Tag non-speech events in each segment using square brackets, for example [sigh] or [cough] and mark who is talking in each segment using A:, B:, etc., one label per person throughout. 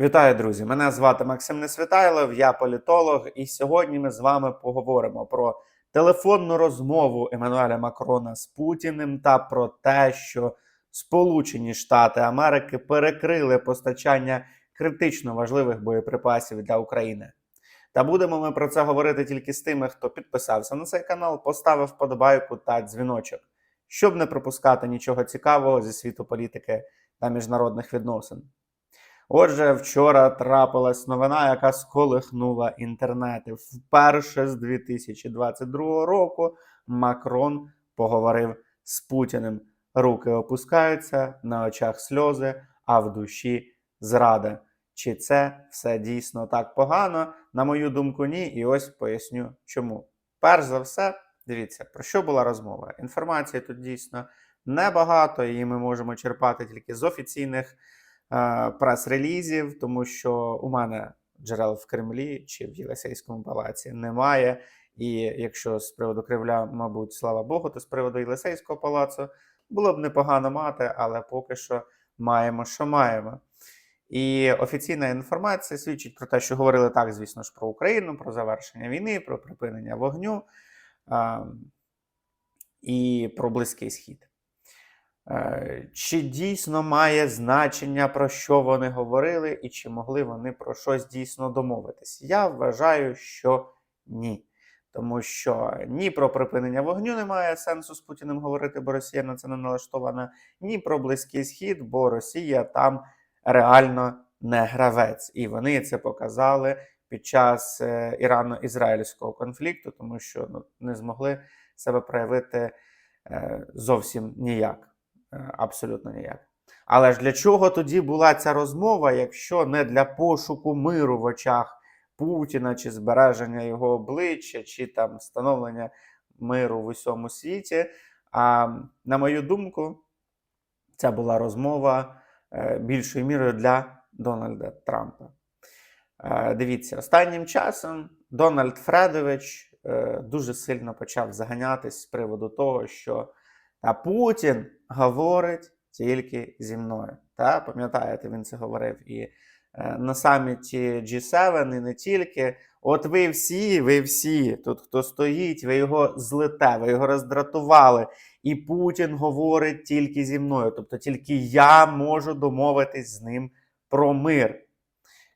A: Вітаю, друзі! Мене звати Максим Несвітайлов, я політолог, і сьогодні ми з вами поговоримо про телефонну розмову Еммануеля Макрона з Путіним та про те, що Сполучені Штати Америки перекрили постачання критично важливих боєприпасів для України. Та будемо ми про це говорити тільки з тими, хто підписався на цей канал, поставив вподобайку та дзвіночок, щоб не пропускати нічого цікавого зі світу політики та міжнародних відносин. Отже, вчора трапилась новина, яка сколихнула інтернети. Вперше з 2022 року Макрон поговорив з Путіним. Руки опускаються, на очах сльози, а в душі зрада. Чи це все дійсно так погано? На мою думку, ні. І ось поясню чому. Перш за все, дивіться, про що була розмова. Інформації тут дійсно небагато, її ми можемо черпати тільки з офіційних прес-релізів, тому що у мене джерел в Кремлі чи в Єлисейському палаці немає. І якщо з приводу Кремля, мабуть, слава Богу, то з приводу Єлисейського палацу було б непогано мати, але поки що маємо, що маємо. І офіційна інформація свідчить про те, що говорили так, звісно ж, про Україну, про завершення війни, про припинення вогню а, і про Близький Схід. Е, Чи дійсно має значення, про що вони говорили, і чи могли вони про щось дійсно домовитись? Я вважаю, що ні. Тому що ні про припинення вогню немає сенсу з Путіним говорити, бо Росія на це не налаштована, ні про Близький Схід, бо Росія там реально не гравець. І вони це показали під час е, Ірано-Ізраїльського конфлікту, тому що ну, не змогли себе проявити е, зовсім ніяк. Е, абсолютно ніяк. Але ж для чого тоді була ця розмова, якщо не для пошуку миру в очах Путіна, чи збереження його обличчя, чи там встановлення миру в усьому світі? А на мою думку, це була розмова е, більшою мірою для Дональда Трампа. Е, Дивіться, останнім часом Дональд Фредович дуже сильно почав заганятись з приводу того, що та Путін говорить тільки зі мною. Та пам'ятаєте, він це говорив і е, на саміті G7, і не тільки. От ви всі, ви всі, тут хто стоїть, ви його злите, ви його роздратували. І Путін говорить тільки зі мною. Тобто тільки я можу домовитись з ним про мир.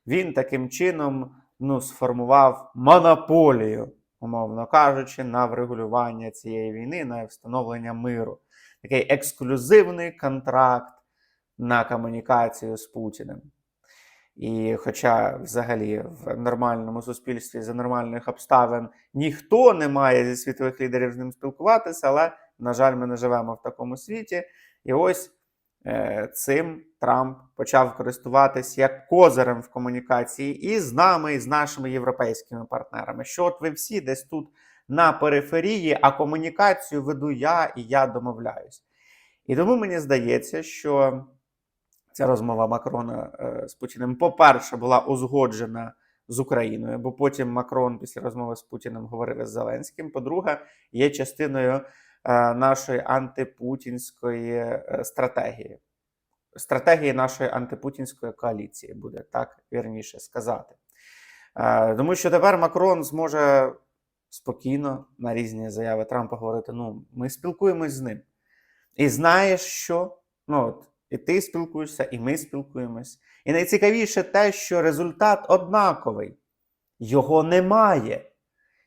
A: Він таким чином ну, сформував монополію, умовно кажучи, на врегулювання цієї війни, на встановлення миру. Такий ексклюзивний контракт на комунікацію з Путіним. І хоча взагалі в нормальному суспільстві за нормальних обставин ніхто не має зі світових лідерів з ним спілкуватися, але, на жаль, ми не живемо в такому світі. І ось цим Трамп почав користуватись як козирем в комунікації і з нами, і з нашими європейськими партнерами. Що от ви всі десь тут на периферії, а комунікацію веду я і я домовляюсь. І тому мені здається, що ця розмова Макрона е, з Путіним, по-перше, була узгоджена з Україною, бо потім Макрон після розмови з Путіним говорив з Зеленським. По-друге, є частиною е, нашої антипутінської е, стратегії. Стратегії нашої антипутінської коаліції буде так вірніше сказати. Е, Тому що тепер Макрон зможе спокійно на різні заяви Трампа говорити: ну, ми спілкуємось з ним. І знаєш що? Ну, от, і ти спілкуєшся, і ми спілкуємось. І найцікавіше те, що результат однаковий. Його немає.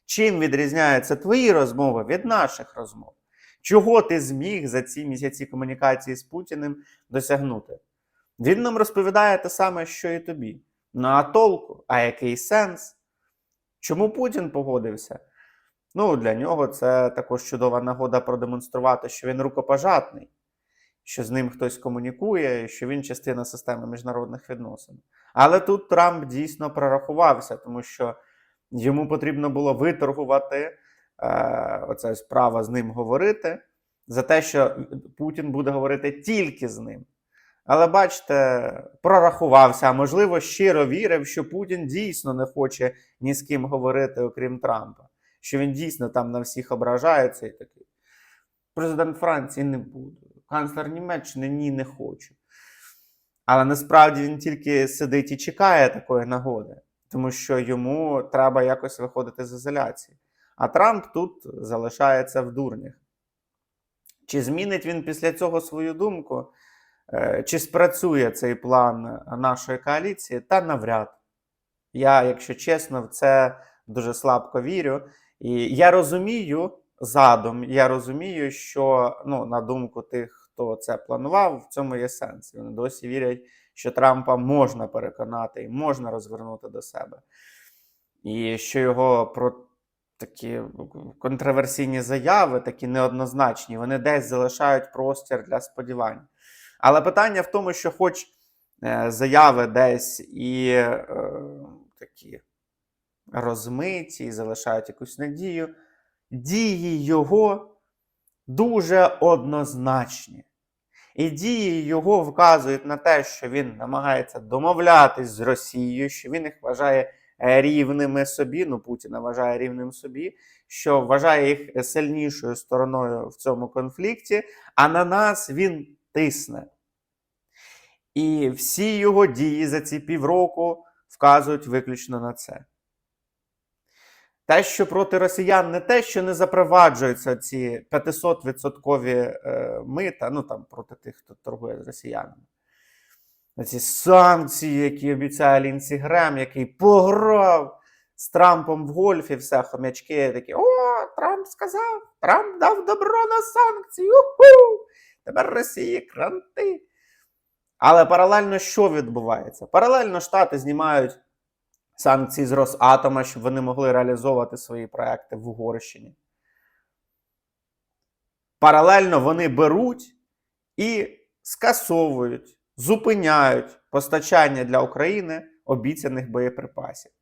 A: Чим відрізняються твої розмови від наших розмов? Чого ти зміг за ці місяці комунікації з Путіним досягнути? Він нам розповідає те саме, що і тобі. Ну а толку? А який сенс? Чому Путін погодився? Ну, для нього це також чудова нагода продемонструвати, що він рукопожатний, що з ним хтось комунікує, що він частина системи міжнародних відносин. Але тут Трамп дійсно прорахувався, тому що йому потрібно було виторгувати е, оце справа з ним говорити за те, що Путін буде говорити тільки з ним. Але бачите, прорахувався, а можливо, щиро вірив, що Путін дійсно не хоче ні з ким говорити, окрім Трампа. Що він дійсно там на всіх ображається і такий. Президент Франції не буду, канцлер Німеччини ні, не хочу. Але насправді він тільки сидить і чекає такої нагоди, тому що йому треба якось виходити з ізоляції. А Трамп тут залишається в дурнях. Чи змінить він після цього свою думку? Е, Чи спрацює цей план нашої коаліції? Та навряд. Я, якщо чесно, в це дуже слабко вірю. І я розумію задум, я розумію, що ну, на думку тих, хто це планував, в цьому є сенс. Вони досі вірять, що Трампа можна переконати і можна розвернути до себе. І що його про такі контроверсійні заяви, такі неоднозначні, вони десь залишають простір для сподівань. Але питання в тому, що, хоч е, заяви десь і е, такі розмиті, і залишають якусь надію, дії його дуже однозначні. І дії його вказують на те, що він намагається домовлятись з Росією, що він їх вважає е, рівними собі. Ну, Путіна вважає рівним собі, що вважає їх сильнішою стороною в цьому конфлікті, а на нас він тисне. І всі його дії за ці півроку вказують виключно на це. Те, що проти росіян не те, що не запроваджуються ці 500% е, мита, ну там проти тих, хто торгує з росіянами. Ці санкції, які обіцяє Лінсі Грем, який пограв з Трампом в гольфі, все, хомячки такі: О, Трамп сказав, Трамп дав добро на санкції. Уху! Тепер Росії кранти. Але паралельно що відбувається? Паралельно Штати знімають санкції з Росатома, щоб вони могли реалізовувати свої проекти в Угорщині. Паралельно вони беруть і скасовують, зупиняють постачання для України обіцяних боєприпасів.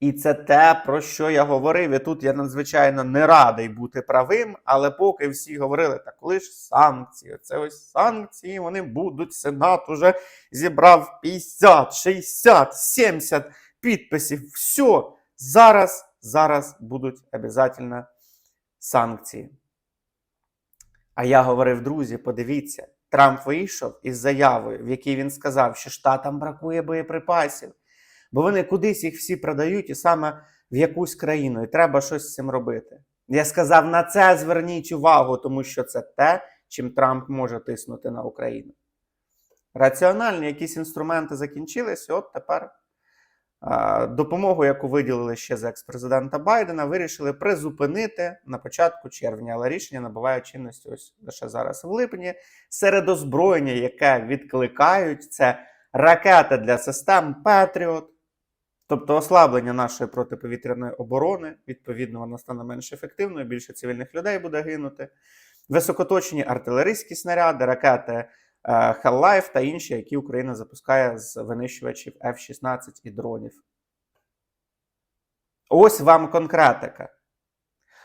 A: І це те, про що я говорив. І тут я надзвичайно не радий бути правим, але поки всі говорили, так коли ж санкції, це ось санкції, вони будуть. Сенат уже зібрав 50, 60, 70 підписів. Все, зараз, зараз будуть обов'язково санкції. А я говорив, друзі, подивіться, Трамп вийшов із заявою, в якій він сказав, що штатам бракує боєприпасів бо вони кудись їх всі продають і саме в якусь країну, і треба щось з цим робити. Я сказав: на це зверніть увагу, тому що це те, чим Трамп може тиснути на Україну. Раціональні якісь інструменти закінчилися, от тепер допомогу, яку виділили ще з екс-президента Байдена, вирішили призупинити на початку червня, але рішення набуває чинності ось лише зараз в липні. Серед озброєння, яке відкликають, це ракети для систем Петріот. Тобто ослаблення нашої протиповітряної оборони, відповідно, вона стане менш ефективною, більше цивільних людей буде гинути. Високоточні артилерійські снаряди, ракети Hell-Life та інші, які Україна запускає з винищувачів F-16 і дронів. Ось вам конкретика.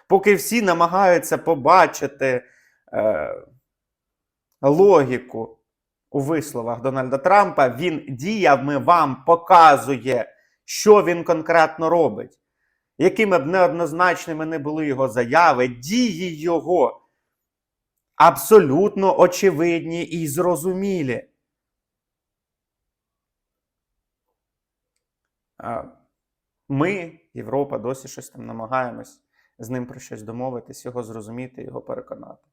A: Поки всі намагаються побачити е, логіку у висловах Дональда Трампа, він діями вам показує що він конкретно робить. Якими б неоднозначними не були його заяви, дії його абсолютно очевидні і зрозумілі. Ми, Європа, досі щось там намагаємось з ним про щось домовитись, його зрозуміти, його переконати.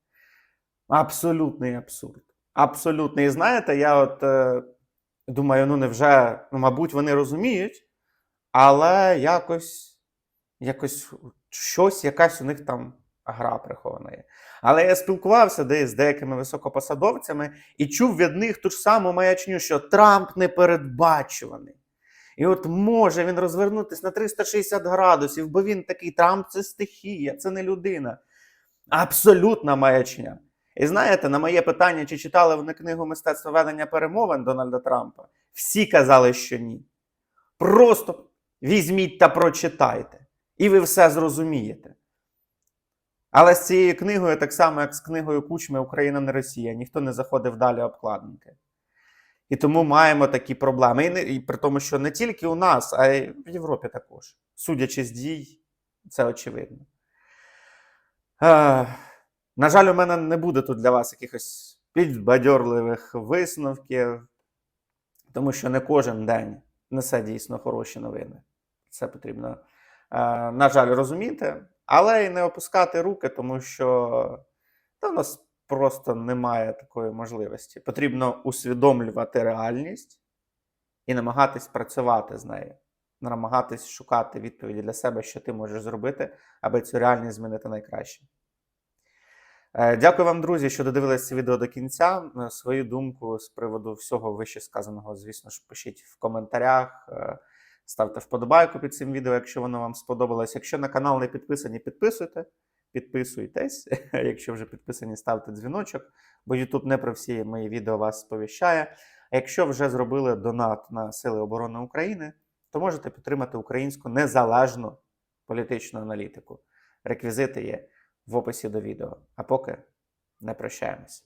A: Абсолютний абсурд. Абсолютний. І знаєте, я от е, думаю, ну невже, ну, мабуть, вони розуміють, але якось якось щось, якась у них там гра прихована є. Але я спілкувався десь з деякими високопосадовцями і чув від них ту ж саму маячню, що Трамп непередбачуваний. І от може він розвернутися на 360 градусів, бо він такий Трамп це стихія, це не людина. Абсолютна маячня. І знаєте, на моє питання, чи читали вони книгу мистецтва ведення перемовин Дональда Трампа, всі казали, що ні. Просто Візьміть та прочитайте, і ви все зрозумієте. Але з цією книгою, так само, як з книгою Кучми Україна не Росія, ніхто не заходив далі обкладинки. І тому маємо такі проблеми. І, не, і при тому, що не тільки у нас, а й в Європі також. Судячи з дій, це очевидно. Е, на жаль, у мене не буде тут для вас якихось підбадьорливих висновків, тому що не кожен день несе дійсно хороші новини. Це потрібно, е, на жаль, розуміти, але й не опускати руки, тому що та, в нас просто немає такої можливості. Потрібно усвідомлювати реальність і намагатись працювати з нею, намагатись шукати відповіді для себе, що ти можеш зробити, аби цю реальність змінити найкраще. Е, Дякую вам, друзі, що додивилися відео до кінця. Е, Свою думку з приводу всього вище сказаного, звісно ж, пишіть в коментарях. Ставте вподобайку під цим відео, якщо воно вам сподобалось. Якщо на канал не підписані, підписуйте. Підписуйтесь. [laughs] Якщо вже підписані, ставте дзвіночок, бо YouTube не про всі мої відео вас сповіщає. А якщо вже зробили донат на Сили оборони України, то можете підтримати українську незалежну політичну аналітику. Реквізити є в описі до відео. А поки не прощаємось.